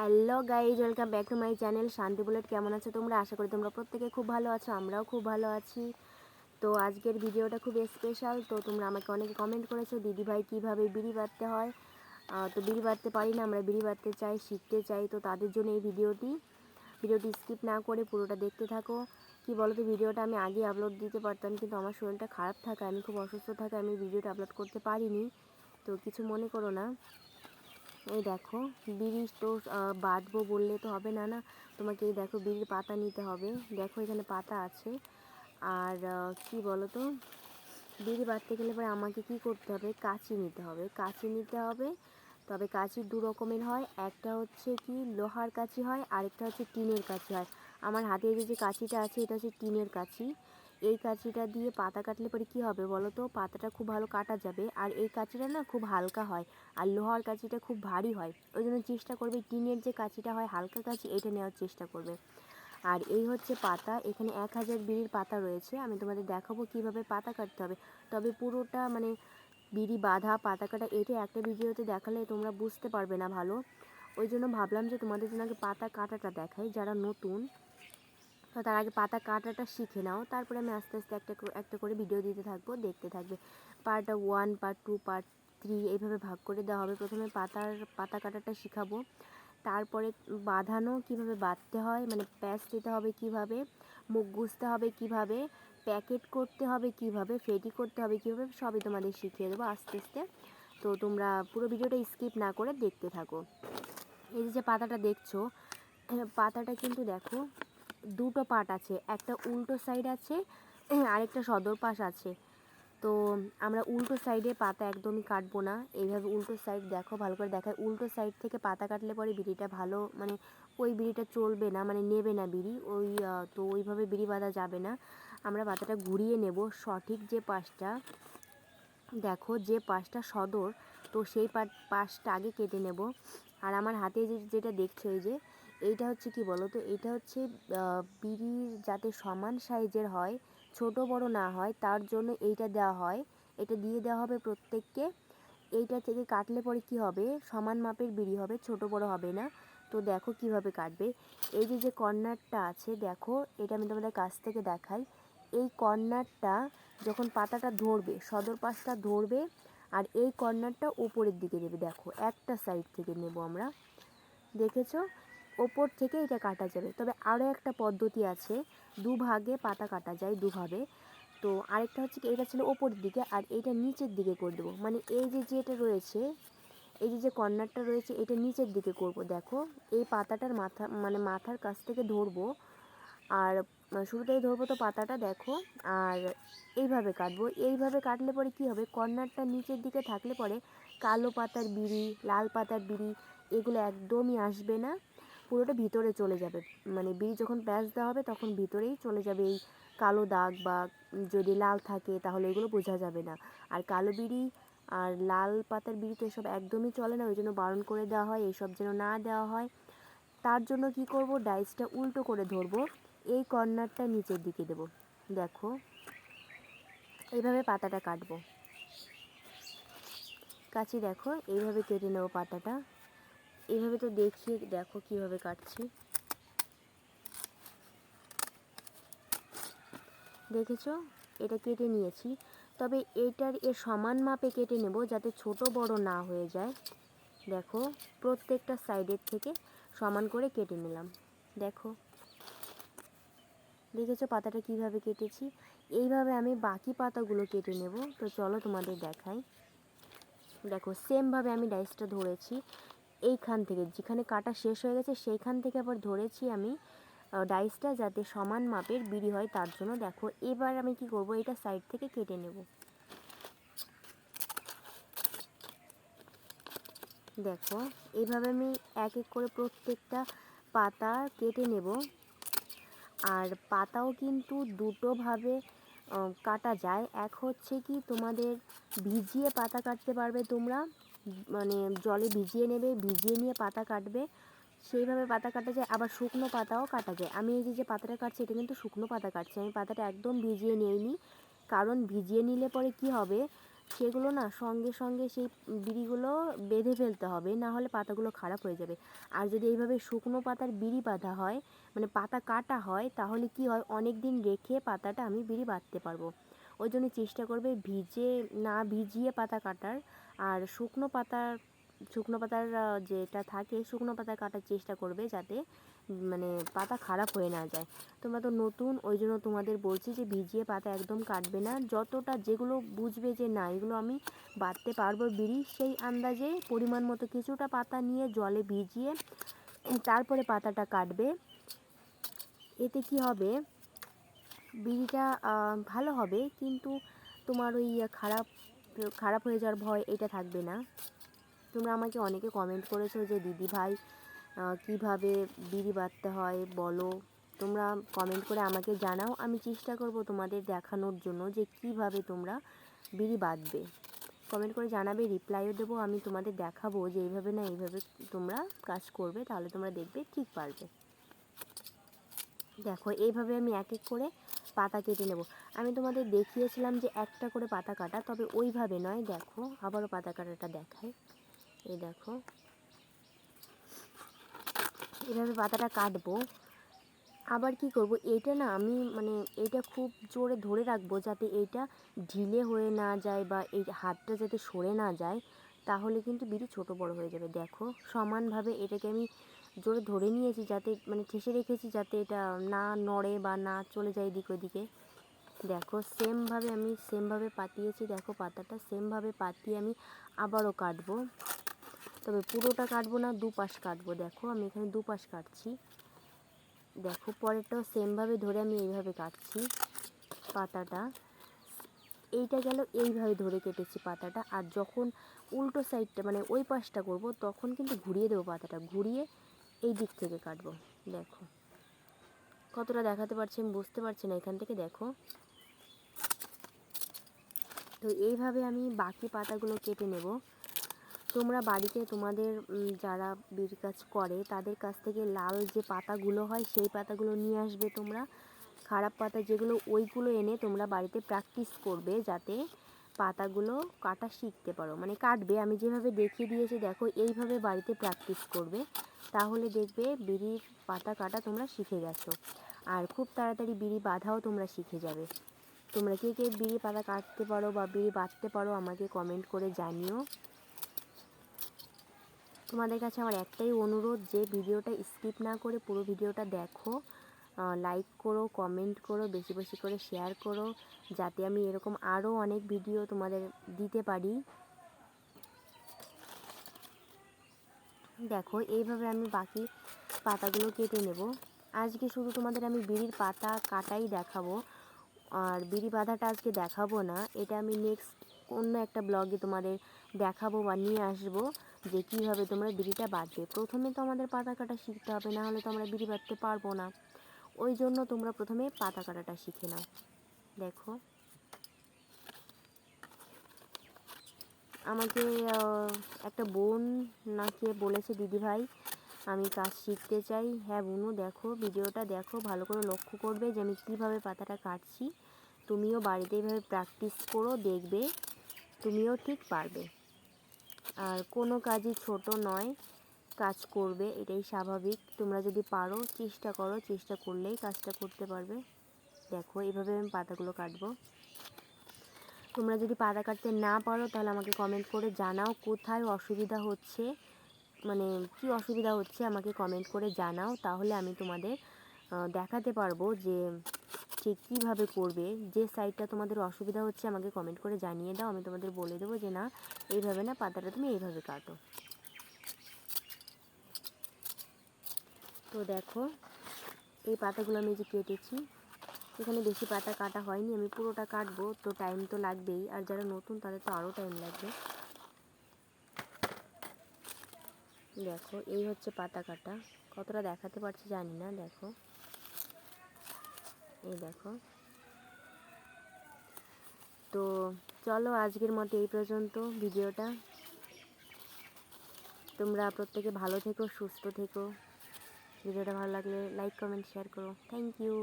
Hello guys, welcome back to my channel. Shanti bullet, কেমন আছো তোমরা? আশা করি তোমরা প্রত্যেকে খুব ভালো আছো, আমরাও খুব ভালো আছি। তো আজকের ভিডিওটা খুব স্পেশাল তো তোমরা আমাকে অনেকে কমেন্ট করেছ দিদি ভাই কীভাবে বিড়ি বাঁধতে হয়? তো বিড়ি বাঁধতে পারি না, আমরা বিড়ি বাঁধতে চাই, শিখতে চাই, তো তাদের জন্য এই ভিডিওটি। ভিডিওটি স্কিপ না করে পুরোটা দেখতে থাকো। কি বলো তো ভিডিওটা আমি আগে আপলোড দিতে পারতাম, কিন্তু আমার শরীরটা খারাপ থাকে আমি খুব অসুস্থ থাকে আমি ভিডিওটা আপলোড করতে পারিনি। তো কিছু মনে করো না। এই দেখো বিড়ি তো বাঁধবো বললে তো হবে না না? তোমাকে এই দেখো, বিড়ির পাতা নিতে হবে। দেখো, এখানে পাতা আছে। আর কি বলো তো বিড়ি বাঁধতে গেলে পরে আমাকে কি করতে হবে? কাঁচি নিতে হবে। কাঁচি নিতে হবে। তবে কাঁচি দু রকমের হয়। একটা হচ্ছে কি, লোহার কাঁচি হয়, আরেকটা হচ্ছে টিনের কাঁচি হয়। আমার হাতে যে কাঁচিটা আছে, এটা হচ্ছে টিনের কাঁচি। এই কাঁচিটা দিয়ে পাতা কাটলে পরে কি হবে বলো তো? পাতাটা খুব ভালো কাটা যাবে আর এই কাঁচিটা না খুব হালকা হয় আর লোহার কাঁচিটা খুব ভারী হয়। ওই জন্য চেষ্টা করবে টিনের যে কাঁচিটা হয় হালকা কাঁচি এটা নেওয়ার চেষ্টা করবে। আর এই হচ্ছে পাতা, এখানে এক হাজার বিড়ির পাতা রয়েছে। আমি তোমাদের দেখাবো কীভাবে পাতা কাটতে হবে। তবে পুরোটা মানে বিড়ি বাঁধা, পাতা কাটা এটা একটা ভিডিওতে দেখালে তোমরা বুঝতে পারবে না ভালো। ওই জন্য ভাবলাম যে তোমাদের জন্য আগে পাতা কাটাটা দেখাই, যারা নতুন। তো তার আগে পাতা কাটাটা শিখে নাও। তারপরে আমি আস্তে আস্তে একটা একটা করে ভিডিও দিতে থাকব, দেখতে থাকবে। Part one part two part three এইভাবে ভাগ করে দেওয়া হবে। প্রথমে পাতার, পাতা কাটাটা শিখাবো। তারপরে বাঁধানো কীভাবে বাঁধতে হয় মানে প্যাচ দিতে হবে কীভাবে, মুখ গুজতে হবে কীভাবে প্যাকেট করতে হবে কীভাবে ফেটি করতে হবে কীভাবে, সবই তোমাদের শিখিয়ে দেবো আস্তে আস্তে। তো তোমরা পুরো ভিডিওটা স্কিপ না করে দেখতে থাকো। এই যে পাতাটা দেখছ, পাতাটা কিন্তু দেখো দুটো পার্ট আছে। একটা উল্টো সাইড আছে, আরেকটা সদর পাশ আছে। তো আমরা উল্টো সাইডে পাতা একদমই কাটবো না। এইভাবে উল্টো সাইড দেখো, ভালো করে দেখায়। উল্টো সাইড থেকে পাতা কাটলে পরে বিড়িটা ভালো মানে ওই বিড়িটা চলবে না মানে নেবে না বিড়ি। ওই তো ওইভাবে বিড়ি বাঁধা যাবে না। আমরা পাতাটা ঘুরিয়ে নেব সঠিক যে পাশটা। দেখো যে পাশটা সদর, তো সেই পাশটা আগে কেটে নেব। আর আমার হাতে যেটা দেখছ এই যে এইটা হচ্ছে কি বলো তো এটা হচ্ছে বিড়ির যাতে সমান সাইজের হয়, ছোট বড় না হয়, তার জন্য এইটা দেওয়া হয়। এটা দিয়ে দেওয়া হবে প্রত্যেককে। এইটা থেকে কাটলে পরে কি হবে? সমান মাপের বিড়ি হবে, ছোট বড় হবে না। তো দেখো কীভাবে কাটবে। এই যে যে কর্নারটা আছে, দেখো, এটা আমি তোমাদের কাছ থেকে দেখাই। এই কর্নারটা যখন পাতাটা ধরবে, সদর পাশটা ধরবে, আর এই কর্নারটা ওপরের দিকে দেবে, দেখো, একটা সাইড থেকে নেব আমরা। দেখেছ? ওপর থেকে এটা কাটা যাবে। তবে আরও একটা পদ্ধতি আছে, দুভাগে পাতা কাটা যায় দুভাবে। তো আরেকটা হচ্ছে কি, এটা ছিল ওপরের দিকে আর এইটা নিচের দিকে করে দেবো। মানে এই যে যেটা রয়েছে, এই যে যে কর্নারটা রয়েছে, এটা নিচের দিকে করব। দেখো, এই পাতাটার মাথা মানে মাথার কাছ থেকে ধরবো। আর শুরুতেই ধরবো তো পাতাটা, দেখো, আর এইভাবে কাটবো। এইভাবে কাটলে পরে কি হবে, কর্নারটা নিচের দিকে থাকলে পরে কালো পাতার বিড়ি, লাল পাতার বিড়ি, এগুলো একদমই আসবে না। পুরোটা ভিতরে চলে যাবে। মানে বিড়ি যখন প্যাঁচ দেওয়া হবে তখন ভিতরেই চলে যাবে এই কালো দাগ বা যদি লাল থাকে তাহলে এগুলো বোঝা যাবে না। আর কালো বিড়ি আর লাল পাতার বিড়ি তো এসব একদমই চলে না, ওই জন্য বারণ করে দেওয়া হয় এইসব যেন না দেওয়া হয়। তার জন্য কি করব? ডাইসটা উল্টো করে ধরবো, এই কর্নারটা নিচের দিকে দেব। দেখো এইভাবে পাতাটা কাটবো। কাছে দেখো, এইভাবে কেটে নেব পাতাটা। এইভাবে তো দেখিয়ে দেখো কীভাবে কাটছি। দেখেছ? এটা কেটে নিয়েছি। তবে এটার এর সমান মাপে কেটে নেব যাতে ছোট বড় না হয়ে যায়। দেখো, প্রত্যেকটা সাইডের থেকে সমান করে কেটে নিলাম। দেখো। দেখেছ পাতাটা কীভাবে কেটেছি? এইভাবে আমি বাকি পাতাগুলো কেটে নেব। তো চলো তোমাদের দেখাই। দেখো সেমভাবে আমি ডাইসটা ধরেছি। এইখান থেকে, যেখানে কাটা শেষ হয়ে গেছে সেইখান থেকে আবার ধরেছি আমি ডাইসটা যাতে সমান মাপের বিড়ি হয় তার জন্য। দেখো, এবার আমি কি করব, এটা সাইড থেকে কেটে নেব। দেখো এইভাবে আমি এক এক করে প্রত্যেকটা পাতা কেটে নেব। আর পাতাও কিন্তু দুটোভাবে কাটা যায়। এক হচ্ছে কি তোমাদের ভিজিয়ে পাতা কাটতে পারবে তোমরা মানে জলে ভিজিয়ে নেবে, ভিজিয়ে নিয়ে পাতা কাটবে। সেইভাবে পাতা কাটা যায়, আবার শুকনো পাতাও কাটা যায়। আমি এই যে পাতাটা কাটছি, এটা কিন্তু শুকনো পাতা কাটছি। আমি পাতাটা একদম ভিজিয়ে নিইনি। কারণ ভিজিয়ে নিলে পরে কি হবে? সেগুলো না সঙ্গে সঙ্গে সেই বিড়িগুলো বেঁধে ফেলতে হবে, না হলে পাতাগুলো খারাপ হয়ে যাবে। আর যদি এইভাবে শুকনো পাতার বিড়ি বাঁধা হয় মানে পাতা কাটা হয়, তাহলে কি হয়? অনেক দিন রেখে পাতাটা আমি বিড়ি বাঁধতে পারব। ওই জন্য চেষ্টা করবে ভিজে, না ভিজিয়ে পাতা কাটার। আর শুকনো পাতার শুকনো পাতার যেটা থাকে, শুকনো পাতা কাটার চেষ্টা করবে যাতে মানে পাতা খারাপ হয়ে না যায়। তোমরা তো নতুন, ওই জন্য তোমাদের বলছি যে, ভিজিয়ে পাতা একদম কাটবে না। যতটা যেগুলো বুঝবে যে, না, এগুলো আমি বাঁধতে পারব বিড়ি, সেই আন্দাজে পরিমাণ মতো কিছুটা পাতা নিয়ে জলে ভিজিয়ে তারপরে পাতাটা কাটবে। এতে কি হবে? বিড়িটা ভালো হবে, কিন্তু তোমার ওই খারাপ খারাপ হয়ে যাওয়ার ভয় এটা থাকবে না। তোমরা আমাকে অনেকে কমেন্ট করেছ যে দিদি ভাই কীভাবে বিড়ি বাঁধতে হয় বলো? তোমরা কমেন্ট করে আমাকে জানাও। আমি চেষ্টা করব তোমাদের দেখানোর জন্য যে, কীভাবে তোমরা বিড়ি বাঁধবে। কমেন্ট করে জানাবে রিপ্লাইও দেবো, আমি তোমাদের দেখাবো যে, এইভাবে না, এইভাবে তোমরা কাজ করবে, তাহলে তোমরা দেখবে, ঠিক পারবে। দেখো, এইভাবে আমি এক এক করে পাতা কেটে নেব। আমি তোমাদের দেখিয়েছিলাম যে একটা করে পাতা কাটা, তবে ওইভাবে নয়, দেখো, আবারও পাতা কাটাটা দেখায় এই দেখো। এভাবে পাতাটা কাটবো। আবার কি করব, এটা না আমি মানে এটা খুব জোরে ধরে রাখব যাতে এটা ঢিলে হয়ে না যায় বা এই হাতটা যাতে সরে না যায়, তাহলে কিন্তু বিড়ি ছোট বড় হয়ে যাবে। দেখো, সমানভাবে এটাকে আমি জোরে ধরে নিয়েছি যাতে মানে ঠেসে রেখেছি যাতে এটা না নড়ে বা না চলে যায় এদিক ওদিকে। দেখো সেমভাবে আমি সেমভাবে পাতিয়েছি। দেখো, পাতাটা সেমভাবে পাতিয়ে আমি আবারও কাটবো। তবে পুরোটা কাটবো না, দুপাশ কাটবো। দেখো, আমি এখানে দুপাশ কাটছি। দেখো, পরেরটাও সেমভাবে ধরে আমি এইভাবে কাটছি পাতাটা। এইটা গেল, এইভাবে ধরে কেটেছি পাতাটা। আর যখন উল্টো সাইডটা মানে ওই পাশটা করব, তখন কিন্তু ঘুরিয়ে দেবো পাতাটা। ঘুরিয়ে এই দিক থেকে কাটবো, দেখো। কতটা দেখাতে পারছি আমি বুঝতে পারছি না, এখান থেকে দেখো। তো এইভাবে আমি বাকি পাতাগুলো কেটে নেব। তোমরা বাড়িতে তোমাদের যারা বিড়ি কাজ করে, তাদের কাছ থেকে লাল যে পাতাগুলো হয়, সেই পাতাগুলো নিয়ে আসবে তোমরা। খারাপ পাতা যেগুলো, ওইগুলো এনে তোমরা বাড়িতে প্র্যাকটিস করবে যাতে পাতাগুলো কাটা শিখতে পারো। মানে কাটবে, আমি যেভাবে দেখিয়ে দিয়েছি, দেখো, এইভাবে বাড়িতে প্র্যাকটিস করবে। তাহলে দেখবে বিড়ির পাতা কাটা তোমরা শিখে গেছো। আর খুব তাড়াতাড়ি বিড়ি বাঁধাও তোমরা শিখে যাবে। তোমরা কে কে বিড়ি পাতা কাটতে পারো বা বিড়ি বাঁধতে পারো আমাকে কমেন্ট করে জানিও। তোমাদের কাছে আমার একটাই অনুরোধ, যে ভিডিওটা স্কিপ না করে পুরো ভিডিওটা দেখো। লাইক করো কমেন্ট করো, বেশি বেশি করে শেয়ার করো, যাতে আমি এরকম আরও অনেক ভিডিও তোমাদের দিতে পারি। দেখো, এইভাবে আমি বাকি পাতাগুলো কেটে নেব। আজকে শুধু তোমাদের আমি বিড়ির পাতা কাটাই দেখাবো, আর বিড়ি বাঁধাটা আজকে দেখাবো না। এটা আমি নেক্সট অন্য একটা ব্লগে তোমাদের দেখাবো বা নিয়ে আসব, যে কীভাবে তোমরা বিড়িটা বাঁধবে। প্রথমে তো আমাদের পাতা কাটা শিখতে হবে, না হলে তো আমরা বিড়ি বাঁধতে পারব না। ওই জন্য তোমরা প্রথমে পাতা কাটাটা শিখে নাও। দেখো। আমাকে একটা বোন নাকি বলেছে, দিদি ভাই, আমি কাজ শিখতে চাই। হ্যাঁ বুনু, দেখো, ভিডিওটা দেখো, ভালো করে লক্ষ্য করবে যে আমি কীভাবে পাতাটা কাটছি। তুমিও বাড়িতে এইভাবে প্র্যাকটিস করো, দেখবে, তুমিও ঠিক পারবে। আর কোনো কাজই ছোট নয় কাজ করবে, এটাই স্বাভাবিক। তোমরা যদি পারো, চেষ্টা করো, চেষ্টা করলেই কাজটা করতে পারবে। দেখো এইভাবে আমি পাতাগুলো কাটবো। তোমরা যদি পাতা কাটতে না পারো, তাহলে আমাকে কমেন্ট করে জানাও কোথায় অসুবিধা হচ্ছে। মানে কি অসুবিধা হচ্ছে আমাকে কমেন্ট করে জানাও। তাহলে আমি তোমাদের দেখাতে পারব যে ঠিক কীভাবে করবে। যে সাইডটা তোমাদের অসুবিধা হচ্ছে, আমাকে কমেন্ট করে জানিয়ে দাও। আমি তোমাদের বলে দেবো যে, না, এইভাবে না, পাতাটা তুমি এইভাবে কাটো। তো দেখো, এই পাতাগুলো আমি যে কেটেছি। এখানে বেশি পাতা কাটা হয়নি, আমি পুরোটা কাটবো, তো টাইম তো লাগবেই। আর যারা নতুন, তাদের তো আরও টাইম লাগবে। দেখো, এই হচ্ছে পাতা কাটা। কতটা দেখাতে পারছি জানি না, দেখো। এই দেখো। তো চলো আজকের মতো এই পর্যন্ত ভিডিওটা। তোমরা প্রত্যেকে ভালো থেকো, সুস্থ থেকো। ভিডিওটা ভালো লাগলে লাইক কমেন্ট শেয়ার করো। Thank you